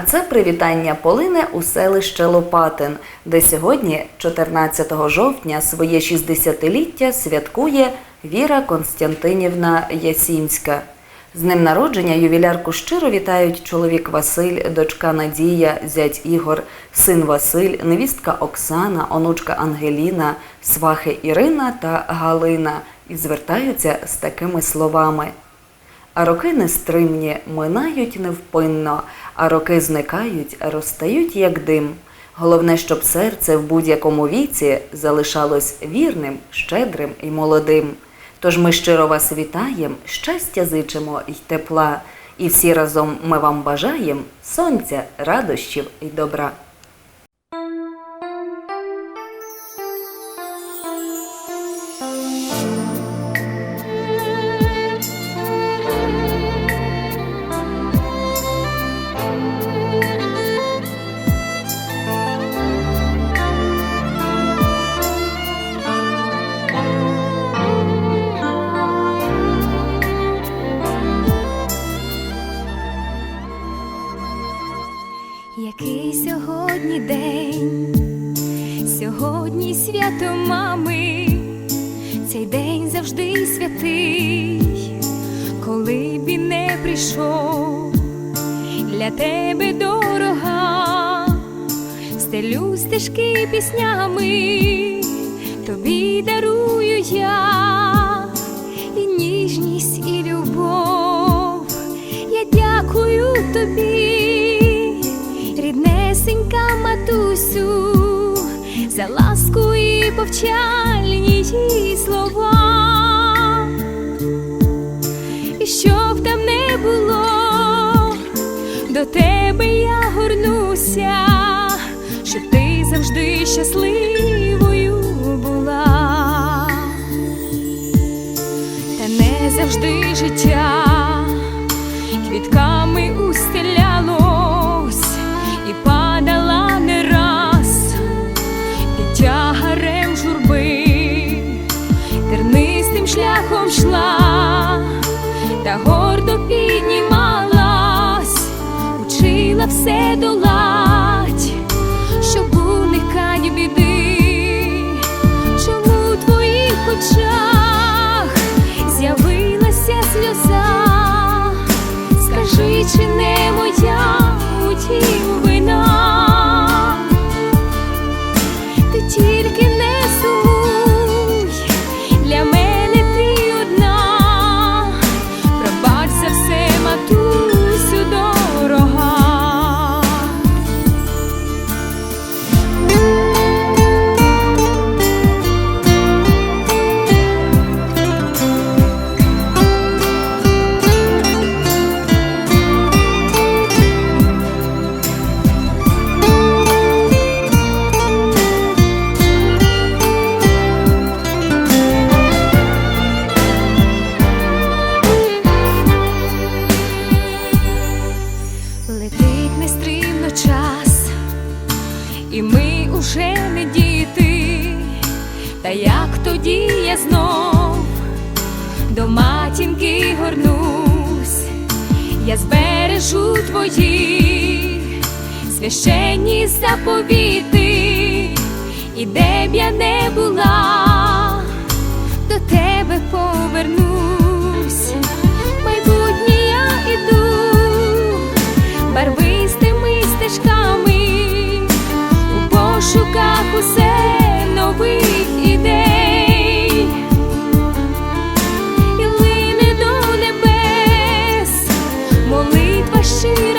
це привітання Полине у селище Лопатин, де сьогодні, 14 жовтня, своє 60-ліття святкує Віра Константинівна Ясінська. З ним народження ювілярку щиро вітають чоловік Василь, дочка Надія, зять Ігор, син Василь, невістка Оксана, онучка Ангеліна, свахи Ірина та Галина і звертаються з такими словами. А роки нестримні, минають невпинно, а роки зникають, розстають як дим. Головне, щоб серце в будь-якому віці залишалось вірним, щедрим і молодим. Тож ми щиро вас вітаємо, щастя зичимо й тепла, і всі разом ми вам бажаємо сонця, радощів і добра. Який сьогодні день, сьогодні свято мами, цей день завжди святий, коли б не прийшов для тебе дорога, стелю стежки піснями, тобі дарую я. І ніжність, і любов. Я дякую тобі, ріднесенька матусю, за ласку і повчальні її слова. І щоб там не було, до тебе я горнуся, щоб ти завжди щасливою все долать, та як тоді я знов до матінки горнусь, я збережу твої священні заповіти, і де б я не була, she